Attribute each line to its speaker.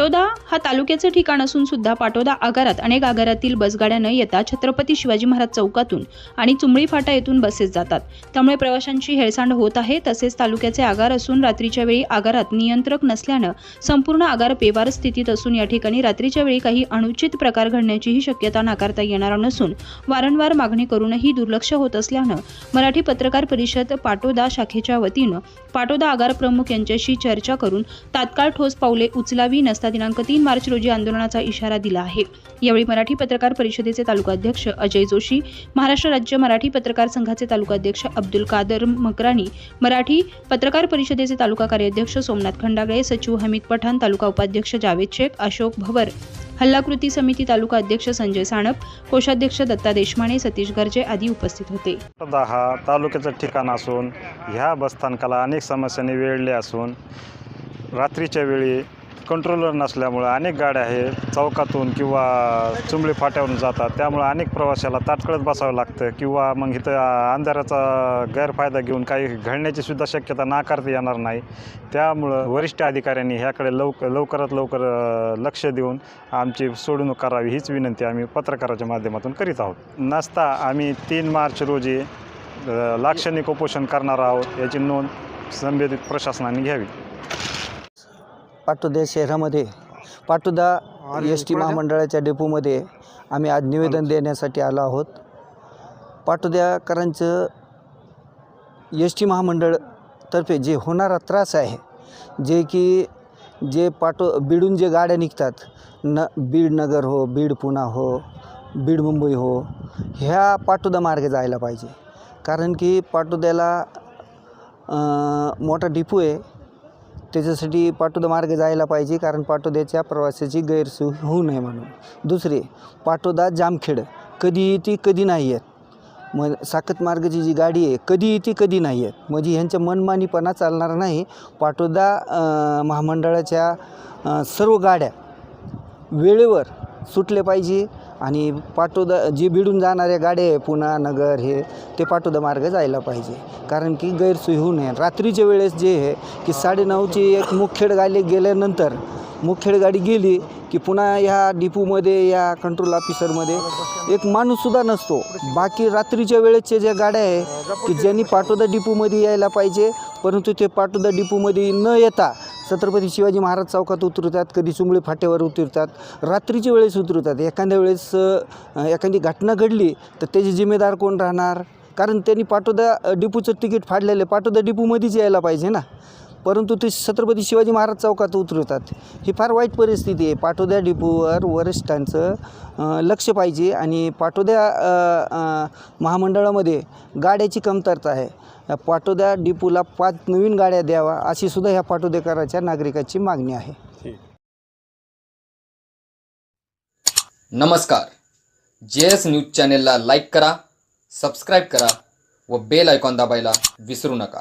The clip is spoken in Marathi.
Speaker 1: पाटोदा हा तालुक्याचं ठिकाण असून सुद्धा पाटोदा आगारात अनेक आगारातील बसगाड्या न येता छत्रपती शिवाजी महाराज चौकातून आणि चुंबळी फाटा येथून बसेस जातात. त्यामुळे प्रवाशांची हेळसांड होत आहे. तसेच तालुक्याचे आगार असून रात्रीच्या वेळी आगारात नियंत्रक नसल्यानं संपूर्ण आगार बेवार स्थितीत असून या ठिकाणी रात्रीच्या वेळी काही अनुचित प्रकार घडण्याचीही शक्यता नाकारता येणार नसून वारंवार मागणी करूनही दुर्लक्ष होत असल्यानं मराठी पत्रकार परिषद पाटोदा शाखेच्या वतीनं पाटोदा आगार प्रमुख यांच्याशी चर्चा करून तात्काळ ठोस पावले उचलावी नसता दिनांक तीन मार्च रोजी आंदोलनाचा इशारा दिला आहे. यावेळी मराठी पत्रकार परिषदेचे तालुकाध्यक्ष अजय जोशी महाराष्ट्र राज्य मराठी पत्रकार संघाचे तालुकाध्यक्ष अब्दुल कादर मकराणी मराठी पत्रकार परिषदेचे तालुका कार्याध्यक्ष सोमनाथ खंडागळे सचिव हमीद पठाण तालुका उपाध्यक्ष जावेद शेख अशोक भवर हल्ला कृती समिती तालुका अध्यक्ष संजय साणप कोषाध्यक्ष दत्ता देशमाने सतीश गर्जे आदी उपस्थित होते.
Speaker 2: हा तालुक्याचं ठिकाण असून ह्या बसस्थानकाला अनेक समस्यांनी वेळले असून रात्रीच्या वेळी कंट्रोलर नसल्यामुळं अनेक गाड्या हे चौकातून किंवा चुंबळी फाट्यावरून जातात. त्यामुळं अनेक प्रवाशाला ताटकळत बसावं लागतं किंवा मग इथं अंधाराचा गैरफायदा घेऊन काही घडण्याची सुद्धा शक्यता नाकारता येणार नाही. त्यामुळं वरिष्ठ अधिकाऱ्यांनी ह्याकडे लवकर लवकरात लवकर लक्ष देऊन आमची सोडवणूक करावी हीच विनंती आम्ही पत्रकाराच्या माध्यमातून करीत आहोत. नसता आम्ही तीन मार्च रोजी लाक्षणिक उपोषण करणार आहोत याची नोंद संबंधित प्रशासनाने घ्यावी.
Speaker 3: पाटोदा शहरामध्ये पाटोदा एस टी महामंडळाच्या डेपोमध्ये आम्ही आज निवेदन देण्यासाठी आलो आहोत. पाटोद्याकरांचं एस टी महामंडळतर्फे जे होणारा त्रास आहे जे की जे पाटो बीडून जे गाड्या निघतात न बीड नगर हो बीड पुणा हो बीड मुंबई हो ह्या पाटोदा मार्गे जायला पाहिजे. कारण की पाटोद्याला मोठा डिपो आहे. त्याच्यासाठी पाटोदा मार्ग जायला पाहिजे कारण पाटोद्याच्या प्रवासाची गैरसोय होऊ नये म्हणून. दुसरे पाटोदा जामखेड. कधी येते कधी नाही येत. मग साखत मार्गाची जी गाडी आहे कधी येते कधी नाही येत. म्हणजे ह्यांच्या मनमानीपणा चालणार नाही पाटोदा महामंडळाच्या सर्व गाड्या वेळेवर सुटले पाहिजे आणि पाटोदा जे भिडून जाणाऱ्या गाड्या आहे पुणा नगर हे ते पाटोदा मार्ग जायला पाहिजे. कारण की गैरसोय होऊ नये. रात्रीच्या वेळेस जे आहे की साडेनऊची एक मुखेड गाडी गेल्यानंतर मुखेड गाडी गेली की पुन्हा ह्या डिपूमध्ये या कंट्रोल ऑफिसरमध्ये एक माणूससुद्धा नसतो. बाकी रात्रीच्या वेळेसच्या ज्या गाड्या आहे की ज्यांनी पाटोदा डिपूमध्ये यायला पाहिजे परंतु ते पाटोदा डिपूमध्ये न येता छत्रपती शिवाजी महाराज चौकात उतरतात कधी चुंबळी फाट्यावर उतरतात रात्रीच्या वेळेस उतरतात. एखाद्या वेळेस एखादी घटना घडली तर त्याची जिम्मेदार कोण राहणार? कारण त्यांनी पाटोदा डिपूचं तिकीट फाडलेलं आहे. पाटोदा डिपूमध्येच यायला पाहिजे ना. परंतु ते छत्रपती शिवाजी महाराज चौकात उतरतात ही फार वाईट परिस्थिती आहे. पाटोद्या डिपूवर वरिष्ठांचं लक्ष पाहिजे आणि पाटोद्या अ, महामंडळामध्ये गाड्याची कमतरता आहे. पाटोद्या डिपूला पाच नवीन गाड्या द्यावा अशी सुद्धा ह्या पाटोदेकराच्या नागरिकाची मागणी आहे.
Speaker 4: नमस्कार. जे एस न्यूज चॅनेलला लाईक करा सबस्क्राईब करा व बेल आयकॉन दाबायला विसरू नका.